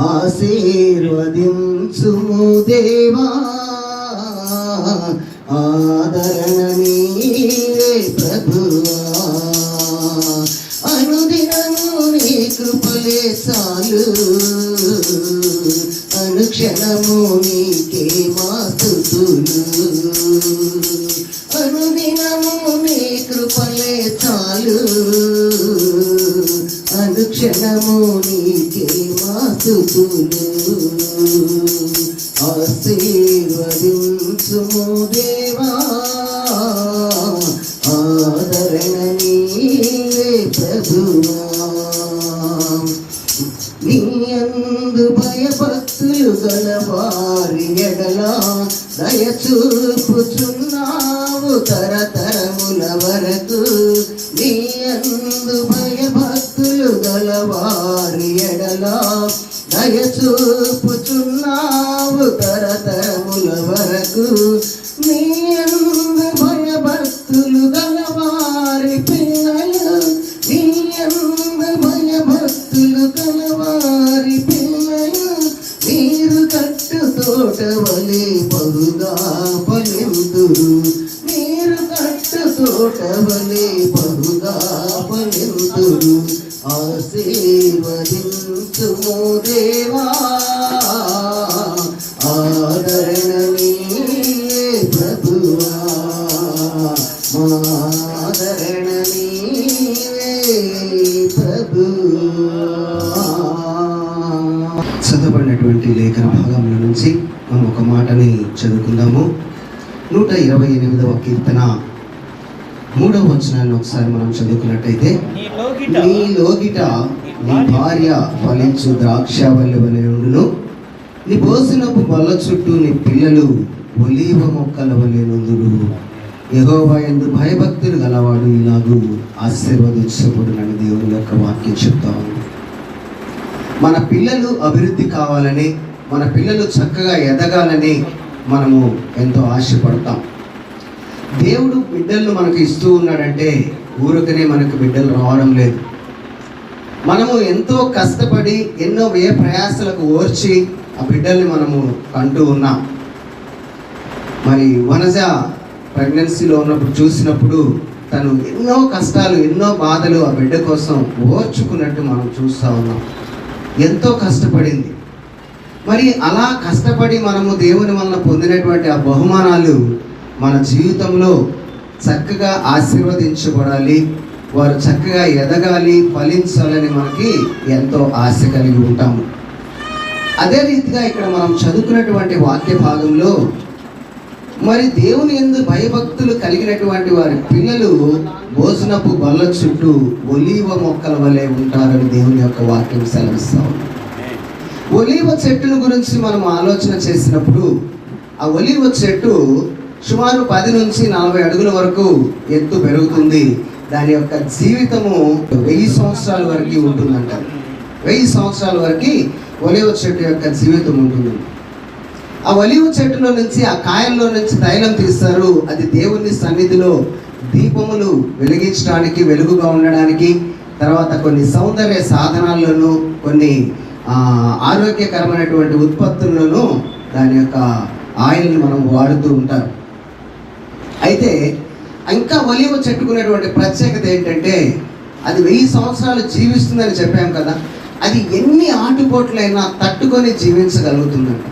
ఆశీర్వదించుము దేవా ఆదరణ నీవే ప్రభువా. అనుదినము నీ కృపలే చాలు. అనుక్షణము నీకే మాతుతులు అనుదినము నీ కృపలే చాలు. అనుక్షణము నీకే మాతుతులు ఆశీర్వదించుము దేవా. ఆదరణ నీవే ప్రభువా. నీ అందు భయభక్తులు గలవారి ఎడల దయచూపుచున్నావు తరతరముల వరకు. నీ అందు భయభక్తులు గలవారి ఎడలా చూపుతున్నావు తరతరముల వరకు. నీ అందు భయభక్తులు గలవారి పిల్లలు నీ అందు భయభక్తులు గలవారి పిల్లలు మీరు కట్టు తోట వలె బహుగా పలిందురు. మీరు కట్టు తోట వలె బహుగా ఫలింతురు ఆశీర్వదించుము చదవబడినటువంటి లేఖన భాగంలో నుంచి మనం ఒక మాటని చదువుకుందాము. నూట ఇరవై ఎనిమిదవ కీర్తన. మూడవ వచనాన్ని ఒకసారి మనం చదువుకున్నట్టయితే నీ లోగిట నీ భార్య ఫలించు ద్రాక్షవల్లి వలె ఉండును నీ పోసినపు బల్ల చుట్టూ నీ పిల్లలు ఒలీవ మొక్కల వలె నుందుడు యెహోవా యందు భయభక్తులు గలవాడు ఇలాగూ ఆశీర్వదించబడునని దేవుని యొక్క వాక్యం చెప్తా ఉంది. మన పిల్లలు అభివృద్ధి కావాలని మన పిల్లలు చక్కగా ఎదగాలని మనము ఎంతో ఆశపడతాం. దేవుడు బిడ్డలను మనకు ఇస్తూ ఉన్నాడంటే ఊరికనే మనకు బిడ్డలు రావడం లేదు. మనము ఎంతో కష్టపడి ఎన్నో వ్యయ ప్రయాసలకు ఓర్చి ఆ బిడ్డల్ని మనము కంటూ ఉన్నాం. మరి వనజ ప్రెగ్నెన్సీలో ఉన్నప్పుడు చూసినప్పుడు తను ఎన్నో కష్టాలు ఎన్నో బాధలు ఆ బిడ్డ కోసం ఓర్చుకున్నట్టు మనం చూస్తూ ఉన్నాం. ఎంతో కష్టపడింది. మరి అలా కష్టపడి మనము దేవుని వలన పొందినటువంటి ఆ బహుమానాలు మన జీవితంలో చక్కగా ఆశీర్వదించబడాలి వారు చక్కగా ఎదగాలి ఫలించాలని మనకి ఎంతో ఆశ కలిగి ఉంటాము. అదే రీతిగా ఇక్కడ మనం చదువుకున్నటువంటి వాక్య భాగంలో మరి దేవుని ఎందు భయభక్తులు కలిగినటువంటి వారి పిల్లలు భోజనపు బల్ల చుట్టూ ఒలీవ మొక్కల వలె ఉంటారని దేవుని యొక్క వాక్యం సెలవిస్తా ఒలీవ చెట్టును గురించి మనం ఆలోచన చేసినప్పుడు ఆ ఒలీవ చెట్టు సుమారు పది నుంచి నలభై అడుగుల వరకు ఎత్తు పెరుగుతుంది. దాని యొక్క జీవితము వెయ్యి సంవత్సరాల వరకు ఉంటుందంట. వెయ్యి సంవత్సరాల వరకు ఒలివ చెట్టు యొక్క జీవితం ఉంటుంది. ఆ ఒలివ చెట్టులో నుంచి ఆ కాయల్లో నుంచి తైలం తీస్తారు. అది దేవుని సన్నిధిలో దీపములు వెలిగించడానికి వెలుగుగా ఉండడానికి తర్వాత కొన్ని సౌందర్య సాధనాల్లోనూ కొన్ని ఆరోగ్యకరమైనటువంటి ఉత్పత్తుల్లోనూ దాని యొక్క ఆయిల్ని మనం వాడుతూ ఉంటారు. అయితే ఇంకా ఒలివ చెట్టుకునేటువంటి ప్రత్యేకత ఏంటంటే అది వెయ్యి సంవత్సరాలు జీవిస్తుందని చెప్పాం కదా అది ఎన్ని ఆటుపోట్లైనా తట్టుకొని జీవించగలుగుతుందంట.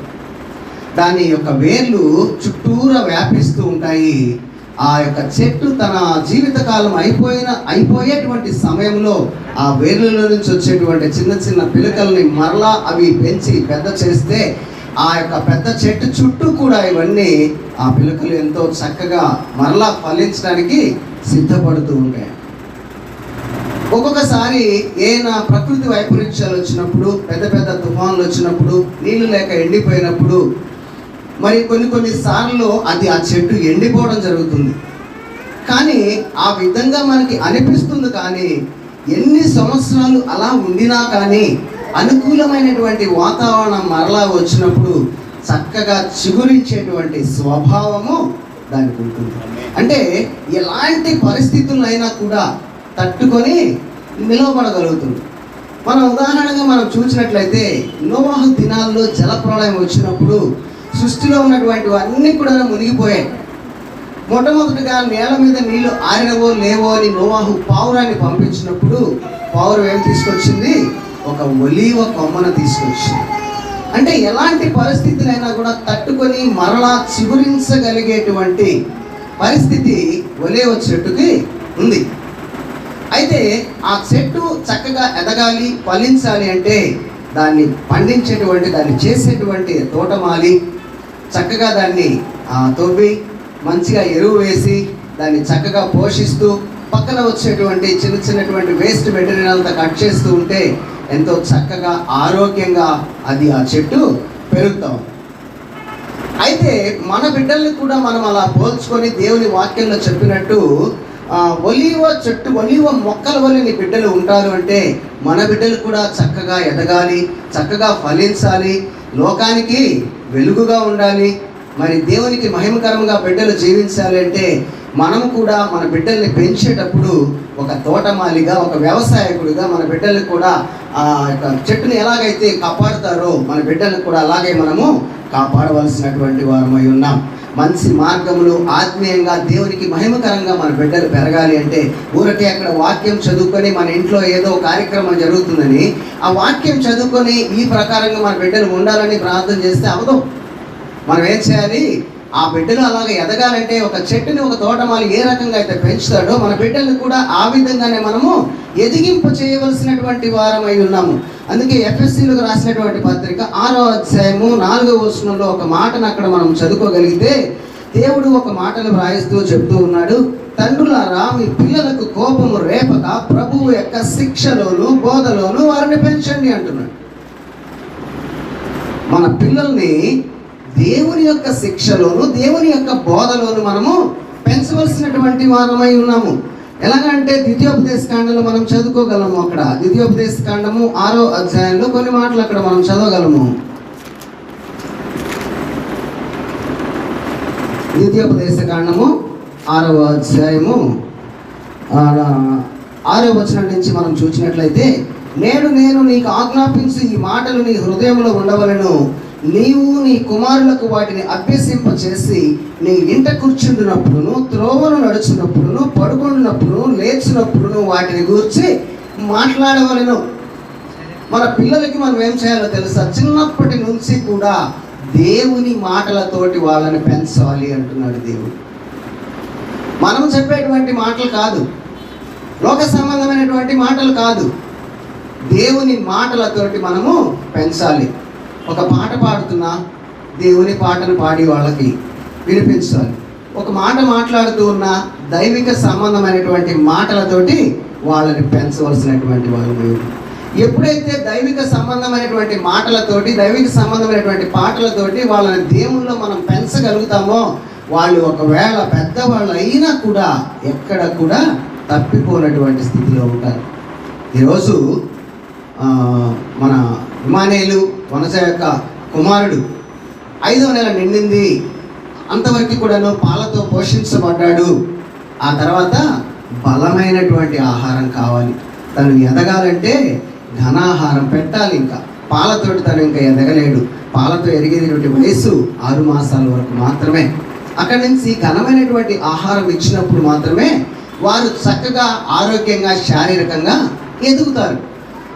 దాని యొక్క వేర్లు చుట్టూరా వ్యాపిస్తూ ఉంటాయి. ఆ యొక్క చెట్టు తన జీవితకాలం అయిపోయిన అయిపోయేటువంటి సమయంలో ఆ వేర్లలో నుంచి వచ్చేటువంటి చిన్న చిన్న పిలకల్ని మరలా అవి పెంచి పెద్ద చేస్తే ఆ యొక్క పెద్ద చెట్టు చుట్టూ కూడా ఇవన్నీ ఆ పిలకలు ఎంతో చక్కగా మరలా ఫలించడానికి సిద్ధపడుతూ ఉంటాయి. ఒక్కొక్కసారి ఏనా ప్రకృతి వైపరీత్యాలు వచ్చినప్పుడు పెద్ద పెద్ద తుఫాన్లు వచ్చినప్పుడు నీళ్ళు లేక ఎండిపోయినప్పుడు మరి కొన్ని కొన్ని సార్లు అది ఆ చెట్టు ఎండిపోవడం జరుగుతుంది. కానీ ఆ విధంగా మనకి అనిపిస్తుంది కానీ ఎన్ని సంవత్సరాలు అలా ఉండినా కానీ అనుకూలమైనటువంటి వాతావరణం మరలా వచ్చినప్పుడు చక్కగా చిగురించేటువంటి స్వభావము దానికి ఉంటుంది. అంటే ఎలాంటి పరిస్థితులైనా కూడా తట్టుకొని నిలవబడగలుగుతుంది. మనం ఉదాహరణగా మనం చూసినట్లయితే నోవాహు దినాల్లో జలప్రళయం వచ్చినప్పుడు సృష్టిలో ఉన్నటువంటి అన్నీ కూడా మునిగిపోయాయి. మొట్టమొదటిగా నేల మీద నీళ్ళు ఆరినవో లేవో అని నోవాహు పావురాన్ని పంపించినప్పుడు పావురం ఏం తీసుకొచ్చింది? ఒక ఒలీవ కొమ్మను తీసుకొచ్చింది. అంటే ఎలాంటి పరిస్థితులైనా కూడా తట్టుకొని మరలా చిగురించగలిగేటువంటి పరిస్థితి ఒలేవ చెట్టుకి ఉంది. అయితే ఆ చెట్టు చక్కగా ఎదగాలి ఫలించాలి అంటే దాన్ని పండించేటువంటి దాన్ని చేసేటువంటి తోటమాలి చక్కగా దాన్ని ఆ, తవ్వి మంచిగా ఎరువు వేసి దాన్ని చక్కగా పోషిస్తూ పక్కన వచ్చేటువంటి చిన్న చిన్నటువంటి వేస్ట్ మెటీరియల్ అంతా కట్ చేస్తూ ఉంటే ఎంతో చక్కగా ఆరోగ్యంగా అది ఆ చెట్టు పెరుగుతాం. అయితే మన బిడ్డల్ని కూడా మనం అలా పోల్చుకొని దేవుని వాక్యంలో చెప్పినట్టు ఒలివ చెట్టు ఒలివ మొక్కల వల్ల నీ బిడ్డలు ఉంటారు అంటే మన బిడ్డలు కూడా చక్కగా ఎదగాలి చక్కగా ఫలించాలి లోకానికి వెలుగుగా ఉండాలి. మరి దేవునికి మహిమకరంగా బిడ్డలు జీవించాలి అంటే మనం కూడా మన బిడ్డల్ని పెంచేటప్పుడు ఒక తోటమాలిగా ఒక వ్యవసాయకుడిగా మన బిడ్డల్ని కూడా ఆ యొక్క చెట్టుని ఎలాగైతే కాపాడుతారో మన బిడ్డల్ని కూడా అలాగే మనము కాపాడవలసినటువంటి వారమై ఉన్నాం. మంచి మార్గములు ఆత్మీయంగా దేవునికి మహిమకరంగా మన బిడ్డలు పెరగాలి అంటే ఊరకే అక్కడ వాక్యం చదువుకొని మన ఇంట్లో ఏదో కార్యక్రమం జరుగుతుందని ఆ వాక్యం చదువుకొని ఈ ప్రకారంగా మన బిడ్డలు ఉండాలని ప్రార్థన చేస్తే అవదు. మనం ఏం చేయాలి? ఆ బిడ్డలు అలాగ ఎదగాలంటే ఒక చెట్టుని ఒక తోటమాలి ఏ రకంగా అయితే పెంచుతాడో మన బిడ్డలు కూడా ఆ విధంగానే మనము ఎదిగింపు చేయవలసినటువంటి వారమై ఉన్నాము. అందుకే ఎఫ్ఎస్సీలకు రాసినటువంటి పత్రిక ఆరో అధ్యాయము నాలుగో వచనంలో ఒక మాటను అక్కడ మనం చదువుకోగలిగితే దేవుడు ఒక మాటను వ్రాయిస్తూ చెప్తూ ఉన్నాడు తండ్రులారా మీ పిల్లలకు కోపము రేపక ప్రభువు యొక్క శిక్షలోను బోధలోను వారిని పెంచండి అంటున్నాడు. మన పిల్లల్ని దేవుని యొక్క శిక్షలోను దేవుని యొక్క బోధలోను మనము పెంచవలసినటువంటి వారమై ఉన్నాము. ఎలాగంటే ద్వితీయోపదేశ కాండంలో మనం చదువుకోగలము అక్కడ. ద్వితీయోపదేశ కాండము ఆరో అధ్యాయంలో కొన్ని మాటలు అక్కడ మనం చదవగలము. ద్వితీయోపదేశ కాండము ఆరవ అధ్యాయము ఆరో వచనం నుంచి మనం చూసినట్లయితే నేడు నేను నీకు ఆజ్ఞాపించి ఈ మాటలు నీ హృదయంలో ఉండవలను. నీవు నీ కుమారులకు వాటిని అభ్యసింప చేసి నీ ఇంట కూర్చుండినప్పుడును త్రోవను నడుచున్నప్పుడును పడుకున్నప్పుడును లేచినప్పుడును వాటిని గూర్చి మాట్లాడవలను. మన పిల్లలకి మనం ఏం చేయాలో తెలుసా? చిన్నప్పటి నుంచి కూడా దేవుని మాటలతోటి వాళ్ళని పెంచాలి అంటున్నాడు దేవుడు. మనం చెప్పేటువంటి మాటలు కాదు. లోక సంబంధమైనటువంటి మాటలు కాదు. దేవుని మాటలతోటి మనము పెంచాలి. ఒక పాట పాడుతున్నా దేవుని పాటను పాడి వాళ్ళకి వినిపించాలి. ఒక మాట మాట్లాడుతూ ఉన్న దైవిక సంబంధమైనటువంటి మాటలతోటి వాళ్ళని పెంచవలసినటువంటి వాళ్ళు ఎప్పుడైతే దైవిక సంబంధమైనటువంటి మాటలతోటి దైవిక సంబంధమైనటువంటి పాటలతోటి వాళ్ళని దేవుల్లో మనం పెంచగలుగుతామో వాళ్ళు ఒకవేళ పెద్దవాళ్ళు అయినా కూడా ఎక్కడ కూడా తప్పిపోనటువంటి స్థితిలో ఉంటారు. ఈరోజు మన విమానేలు వనజ యొక్క కుమారుడు. ఐదవ నెల నిండింది. అంతవరకు కూడాను పాలతో పోషించబడ్డాడు. ఆ తర్వాత బలమైనటువంటి ఆహారం కావాలి. తను ఎదగాలంటే ఘనాహారం పెట్టాలి ఇంకా. పాలతోటి తను ఇంకా ఎదగలేడు. పాలతో ఎరిగేటువంటి వయసు ఆరు మాసాల వరకు మాత్రమే. అక్కడి నుంచి ఘనమైనటువంటి ఆహారం ఇచ్చినప్పుడు మాత్రమే వారు చక్కగా ఆరోగ్యంగా శారీరకంగా ఎదుగుతారు.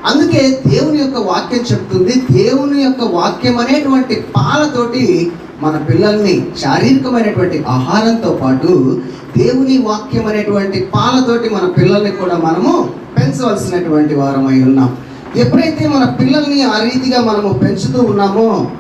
అందుకే దేవుని యొక్క వాక్యం చెప్తుంది దేవుని యొక్క వాక్యం అనేటువంటి పాలతోటి మన పిల్లల్ని శారీరకమైనటువంటి ఆహారంతో పాటు దేవుని వాక్యం అనేటువంటి పాలతోటి మన పిల్లల్ని కూడా మనము పెంచవలసినటువంటి వారమై ఉన్నాం. ఎప్పుడైతే మన పిల్లల్ని ఆ రీతిగా మనము పెంచుతూ ఉన్నామో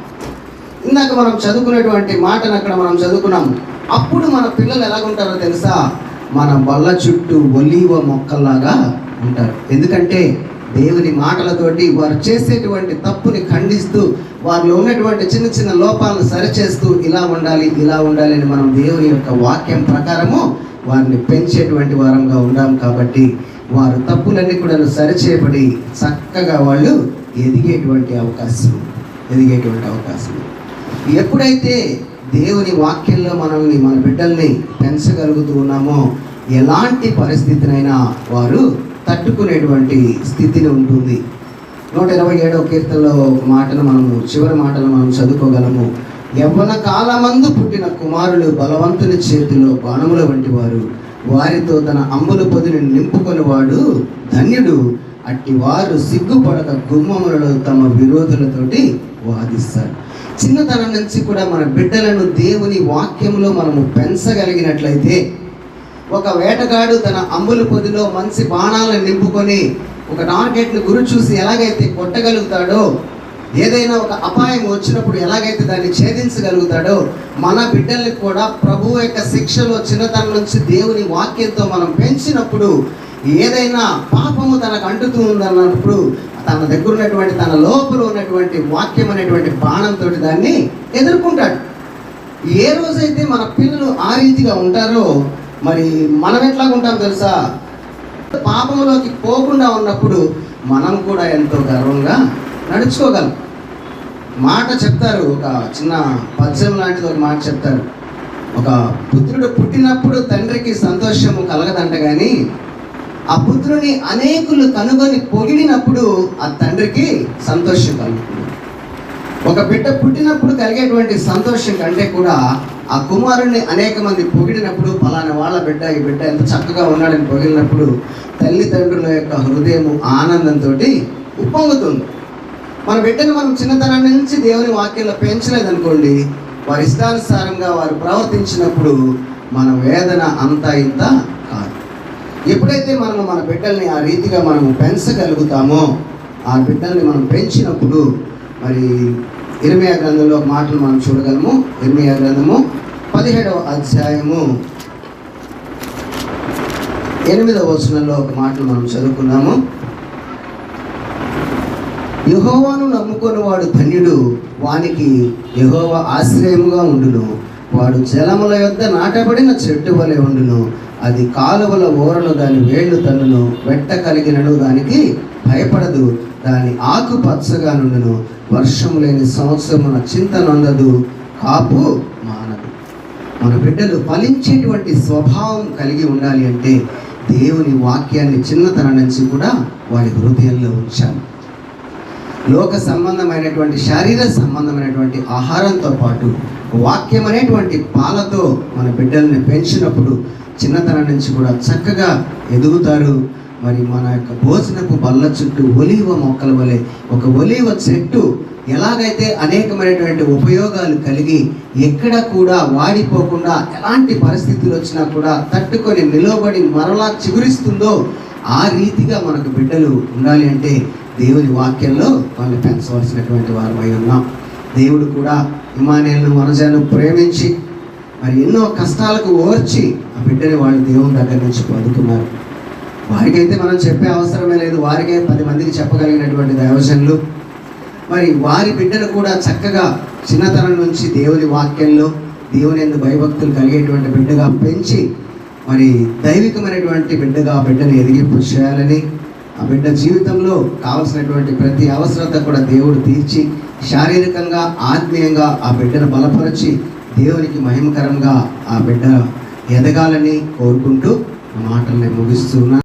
ఇందాక మనం చదువుకునేటువంటి మాటను అక్కడ మనం చదువుకున్నాం. అప్పుడు మన పిల్లలు ఎలాగుంటారో తెలుసా? మన బల్ల చుట్టూ ఒలీవ మొక్కల్లాగా ఉంటారు. ఎందుకంటే దేవుని మాటలతోటి వారు చేసేటువంటి తప్పుని ఖండిస్తూ వారిలో ఉన్నటువంటి చిన్న చిన్న లోపాలను సరిచేస్తూ ఇలా ఉండాలి ఇలా ఉండాలి అని మనం దేవుని యొక్క వాక్యం ప్రకారము వారిని పెంచేటువంటి వారంగా ఉన్నాం కాబట్టి వారు తప్పులన్నీ కూడా సరిచేయబడి చక్కగా వాళ్ళు ఎదిగేటువంటి అవకాశం ఎదిగేటువంటి అవకాశం. ఎప్పుడైతే దేవుని వాక్యంలో మనల్ని మన బిడ్డల్ని పెంచగలుగుతూ ఉన్నామో ఎలాంటి పరిస్థితినైనా వారు తట్టుకునేటువంటి స్థితిని ఉంటుంది. నూట ఇరవై ఏడవ కీర్తనలో ఒక మాటను మనము చివరి మాటను మనం చదువుకోగలము. యవ్వన కాలమందు పుట్టిన కుమారులు బలవంతుని చేతిలో బాణముల వంటి వారు. వారితో తన అంబుల పొదిని నింపుకొని వాడు ధన్యుడు. అట్టి వారు సిగ్గుపడక గుమ్మములలో తమ విరోధులతోటి వాదిస్తారు. చిన్నతనం నుంచి కూడా మన బిడ్డలను దేవుని వాక్యంలో మనము పెంచగలిగినట్లయితే ఒక వేటగాడు తన అంబుల పొదిలో మంచి బాణాలను నింపుకొని ఒక టార్గెట్ను గురి చూసి ఎలాగైతే కొట్టగలుగుతాడో ఏదైనా ఒక అపాయం వచ్చినప్పుడు ఎలాగైతే దాన్ని ఛేదించగలుగుతాడో మన బిడ్డల్ని కూడా ప్రభు యొక్క శిక్షలో చిన్నతనం నుంచి దేవుని వాక్యంతో మనం పెంచినప్పుడు ఏదైనా పాపము తనకు అంటుతూ ఉందన్నప్పుడు తన దగ్గర ఉన్నటువంటి తన లోపల ఉన్నటువంటి వాక్యం అనేటువంటి బాణంతో దాన్ని ఎదుర్కొంటాడు. ఏ రోజైతే మన పిల్లలు ఆ రీతిగా ఉంటారో మరి మనం ఎట్లాగా ఉంటాం తెలుసా? పాపంలోకి పోకుండా ఉన్నప్పుడు మనం కూడా ఎంతో గర్వంగా నడుచుకోగలం. మాట చెప్తారు ఒక చిన్న పద్యం లాంటిది ఒక మాట చెప్తారు. ఒక పుత్రుడు పుట్టినప్పుడు తండ్రికి సంతోషము కలగదంట కానీ ఆ పుత్రుని అనేకులు కనుగొని పొగిడినప్పుడు ఆ తండ్రికి సంతోషం కలుగుతుంది. ఒక బిడ్డ పుట్టినప్పుడు కలిగేటువంటి సంతోషం కంటే కూడా ఆ కుమారుణ్ణి అనేక మంది పొగిడినప్పుడు పలానా వాళ్ళ బిడ్డ ఈ బిడ్డ ఎంత చక్కగా ఉన్నాడని పొగిడినప్పుడు తల్లిదండ్రుల యొక్క హృదయం ఆనందంతో ఉప్పొంగుతుంది. మన బిడ్డను మనం చిన్నతనం నుంచి దేవుని వాక్యంలో పెంచలేదనుకోండి వారి ఇష్టానుసారంగా వారు ప్రవర్తించినప్పుడు మన వేదన అంతా ఇంత కాదు. ఎప్పుడైతే మనము మన బిడ్డల్ని ఆ రీతిగా మనము పెంచగలుగుతామో ఆ బిడ్డల్ని మనం పెంచినప్పుడు మరి ఇరవై గ్రంథంలో మాటలు మనం చూడగలము. ఇరవై గ్రంథము పదిహేడవ అధ్యాయము. ఎనిమిదవ వచనంలో ఒక మాటలు మనం చదువుకున్నాము యహోవాను నమ్ముకొని వాడు ధన్యుడు వానికి యహోవ ఆశ్రయముగా ఉండును. వాడు జలముల యొద్ద నాటబడిన చెట్టు వలె ఉండును. అది కాలువల ఓరలు దాని వేళ్ళు తన్నును. వెట్ట కలిగినను దానికి భయపడదు. దాని ఆకు పచ్చగా నుండును. వర్షం లేని సంవత్సరమున మన నొందదు కాపు మానదు. మన బిడ్డలు ఫలించేటువంటి స్వభావం కలిగి ఉండాలి అంటే దేవుని వాక్యాన్ని చిన్నతనం నుంచి కూడా వాడి హృదయంలో ఉంచాలి. లోక సంబంధమైనటువంటి శారీర సంబంధమైనటువంటి ఆహారంతో పాటు వాక్యం అనేటువంటి పాలతో మన బిడ్డల్ని పెంచినప్పుడు చిన్నతనం నుంచి కూడా చక్కగా ఎదుగుతారు. మరి మన యొక్క భోజనపు బల్ల చుట్టూ ఒలీవ మొక్కల వలె ఒక ఒలీవ చెట్టు ఎలాగైతే అనేకమైనటువంటి ఉపయోగాలు కలిగి ఎక్కడ కూడా వాడిపోకుండా ఎలాంటి పరిస్థితులు వచ్చినా కూడా తట్టుకొని నిలబడి మరలా చిగురిస్తుందో ఆ రీతిగా మనకు బిడ్డలు ఉండాలి అంటే దేవుని వాక్యంలో వాళ్ళని పెంచవలసినటువంటి వారమై ఉన్నాం. దేవుడు కూడా ఇమానియల్ను మనజాను ప్రేమించి మరి ఎన్నో కష్టాలకు ఓర్చి ఆ బిడ్డని వాళ్ళు దేవుని దగ్గర నుంచి పొందుతున్నారు. వారికైతే మనం చెప్పే అవసరమే లేదు. వారికే పది మందికి చెప్పగలిగినటువంటి దైవజనులు. మరి వారి బిడ్డను కూడా చక్కగా చిన్నతనం నుంచి దేవుని వాక్యంలో దేవుని ఎందు భయభక్తులు కలిగేటువంటి బిడ్డగా పెంచి మరి దైవికమైనటువంటి బిడ్డగా ఆ బిడ్డను ఎదిగింపు చేయాలని ఆ బిడ్డ జీవితంలో కావలసినటువంటి ప్రతి అవసరత కూడా దేవుడు తీర్చి శారీరకంగా ఆత్మీయంగా ఆ బిడ్డను బలపరిచి దేవునికి మహిమకరంగా ఆ బిడ్డ ఎదగాలని కోరుకుంటూ మాటల్ని ముగిస్తున్నాను.